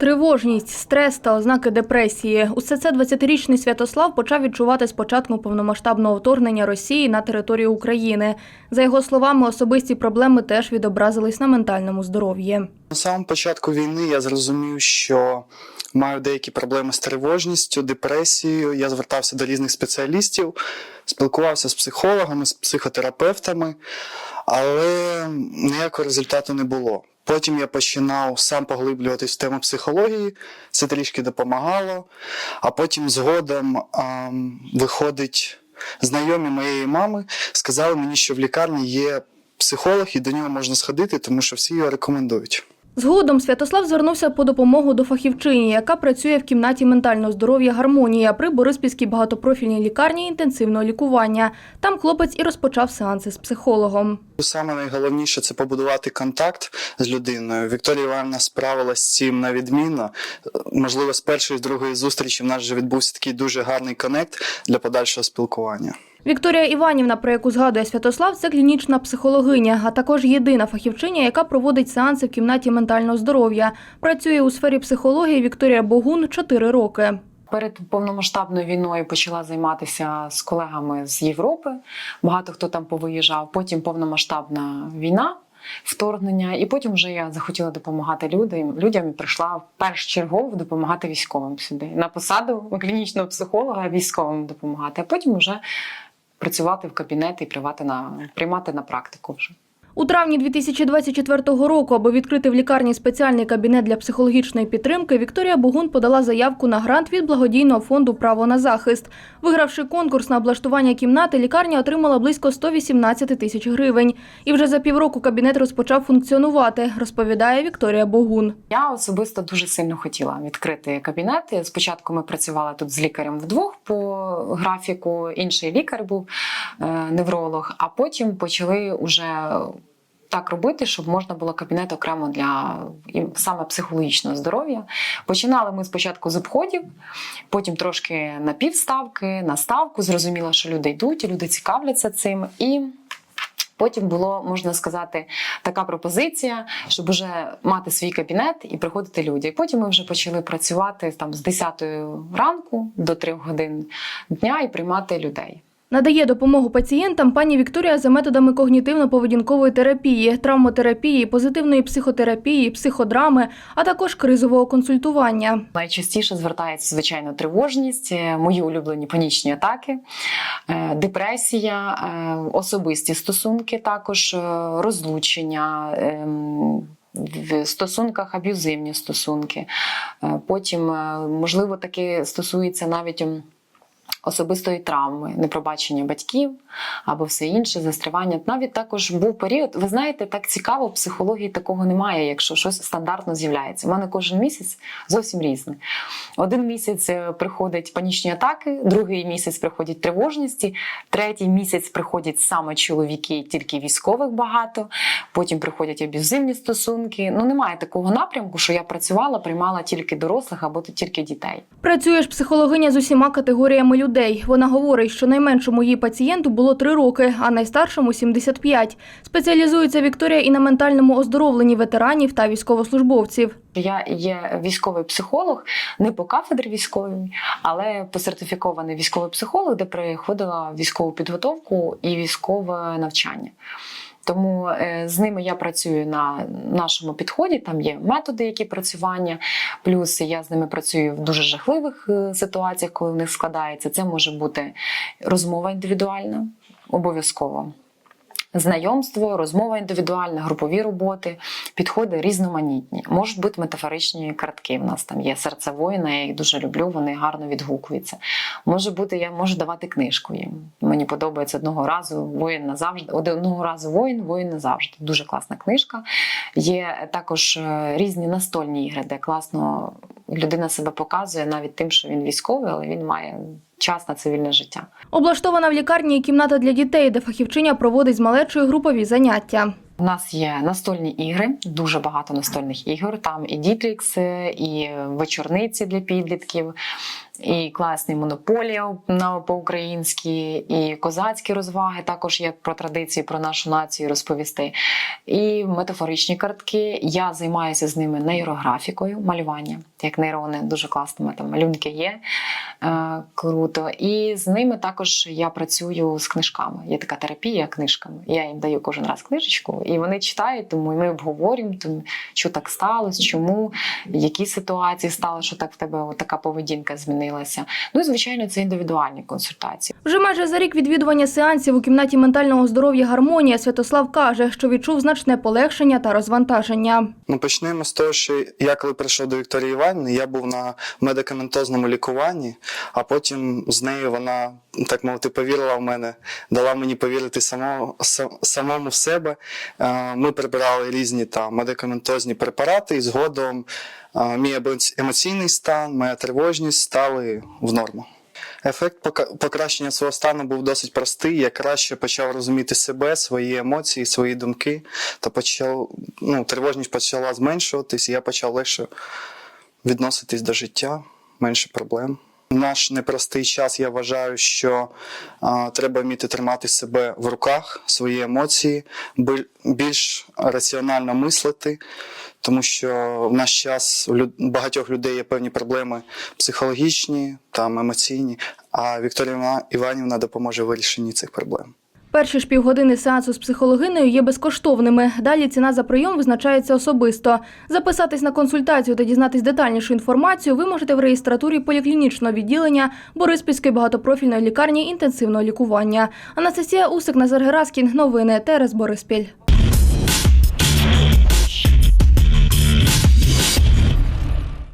Тривожність, стрес та ознаки депресії. Усе це 20-річний Святослав почав відчувати з початку повномасштабного вторгнення Росії на територію України. За його словами, особисті проблеми теж відобразились на ментальному здоров'ї. На самому початку війни я зрозумів, що маю деякі проблеми з тривожністю, депресією. Я звертався до різних спеціалістів, спілкувався з психологами, з психотерапевтами, але ніякого результату не було. Потім я починав сам поглиблюватись в тему психології, це трішки допомагало. А потім згодом ам, виходить знайомі моєї мами, сказали мені, що в лікарні є психолог і до нього можна сходити, тому що всі його рекомендують. Згодом Святослав звернувся по допомогу до фахівчині, яка працює в кімнаті ментального здоров'я Гармонія при Бориспільській багатопрофільній лікарні інтенсивного лікування. Там хлопець і розпочав сеанси з психологом. Саме найголовніше це побудувати контакт з людиною. Вікторія Івановна справилась з цим на відмінно. Можливо, з першої з другої зустрічі в нас вже відбувся такий дуже гарний коннект для подальшого спілкування. Вікторія Іванівна, про яку згадує Святослав, це клінічна психологиня, а також єдина фахівчиня, яка проводить сеанси в кімнаті ментального здоров'я. Працює у сфері психології Вікторія Богун 4 роки. Перед повномасштабною війною почала займатися з колегами з Європи. Багато хто там повиїжджав. Потім повномасштабна війна, вторгнення, і потім вже я захотіла допомагати людям. Людям і прийшла першочергово допомагати військовим сюди на посаду клінічного психолога, військовим допомагати, а потім вже працювати в кабінеті і приймати на приймати на практику вже. У травні 2024 року, аби відкрити в лікарні спеціальний кабінет для психологічної підтримки, Вікторія Богун подала заявку на грант від благодійного фонду Право на захист. Вигравши конкурс на облаштування кімнати, лікарня отримала близько 118 тисяч гривень. І вже за півроку кабінет розпочав функціонувати, розповідає Вікторія Богун. Я особисто дуже сильно хотіла відкрити кабінет. Спочатку ми працювали тут з лікарем вдвох по графіку. Інший лікар був невролог, а потім почали уже так робити, щоб можна було кабінет окремо для саме психологічного здоров'я. Починали ми спочатку з обходів, потім трошки на півставки, на ставку. Зрозуміла, що люди йдуть, люди цікавляться цим. І Потім було, можна сказати, така пропозиція, щоб вже мати свій кабінет і приходити люди. І потім ми вже почали працювати там з 10 ранку до 3 годин дня і приймати людей. Надає допомогу пацієнтам пані Вікторія за методами когнітивно-поведінкової терапії, травмотерапії, позитивної психотерапії, психодрами, а також кризового консультування. Найчастіше звертається звичайно тривожність, е, мої улюблені панічні атаки, е, депресія, е, особисті стосунки, також розлучення. ем, В стосунках аб'юзивні стосунки. Потім, можливо, таке стосується навіть ем, особистої травми, непробачення батьків або все інше, застрявання. Навіть також був період. Ви знаєте, так цікаво, в психології такого немає, якщо щось стандартно з'являється. У мене кожен місяць зовсім різний. Один місяць е, приходять панічні атаки, другий місяць приходять тривожності, третій місяць приходять саме чоловіки, тільки військових багато. Потім приходять аб'юзивні стосунки. Ну немає такого напрямку, що я працювала, приймала тільки дорослих або тільки дітей. Працює ж психологиня з усіма категоріями людей. Вона говорить, що найменшому її пацієнту було 3 роки, а найстаршому 75. Спеціалізується Вікторія і на ментальному оздоровленні ветеранів та військовослужбовців. Я є військовий психолог, не по кафедрі військовій, але посертифікований військовий психолог, де проходила військову підготовку і військове навчання. Тому е, з ними я працюю на нашому підході. Там є методи, які працювання. Плюс я з ними працюю в дуже жахливих е, ситуаціях, коли в них складається. Це може бути розмова індивідуальна, обов'язково. Знайомство, розмова індивідуальна, групові роботи, підходи різноманітні. Можуть бути метафоричні картки. У нас там є серце воїна, я їх дуже люблю, вони гарно відгукуються. Може бути, я можу давати книжку їм. Мені подобається одного разу воїн назавжди. Одного разу воїн, воїн назавжди. Дуже класна книжка. Є також е, різні настольні ігри, де класно людина себе показує навіть тим, що він військовий, але він має час на цивільне життя. Облаштована в лікарні кімната для дітей, де фахівчиня проводить з малечою групові заняття. У нас є настольні ігри, дуже багато настольних ігор. Там і Дітрікс, і вечорниці для підлітків, і класний монополія на по-українськи, і козацькі розваги. Також є про традиції про нашу націю розповісти. І метафоричні картки. Я займаюся з ними нейрографікою, малювання. Як нейрони, дуже класно. Там малюнки є. Е, круто. І з ними також я працюю з книжками. Є така терапія книжками. Я їм даю кожен раз книжечку, і вони читають, тому ми обговорюємо, що так сталося, чому, які ситуації стали, що так в тебе така поведінка змінилася. Ну і звичайно, це індивідуальні консультації. Вже майже за рік відвідування сеансів у кімнаті ментального здоров'я Гармонія Святослав каже, що відчув значне полегшення та розвантаження. Ну, почнемо з того, що я коли прийшов до Вікторії Іванівни, я був на медикаментозному лікуванні, а потім з нею вона, так мовити, повірила в мене, дала мені повірити само, самому в себе. Е, Ми прибирали різні там медикаментозні препарати, і згодом мій емоційний стан, моя тривожність стали в норму. Ефект покращення свого стану був досить простий. Я краще почав розуміти себе, свої емоції, свої думки, та почав, ну, тривожність почала зменшуватись, і я почав легше відноситись до життя, менше проблем. В наш непростий час я вважаю, що а, треба вміти тримати себе в руках, свої емоції, більш раціонально мислити, тому що в наш час у багатьох людей є певні проблеми психологічні, там емоційні, а Вікторія Іва- Іванівна допоможе в вирішенні цих проблем. Перші ж півгодини сеансу з психологинею є безкоштовними. Далі ціна за прийом визначається особисто. Записатись на консультацію та дізнатись детальнішу інформацію ви можете в реєстратурі поліклінічного відділення Бориспільської багатопрофільної лікарні інтенсивного лікування. Анастасія Усик, Назар Гераскін. Новини ТРС Бориспіль.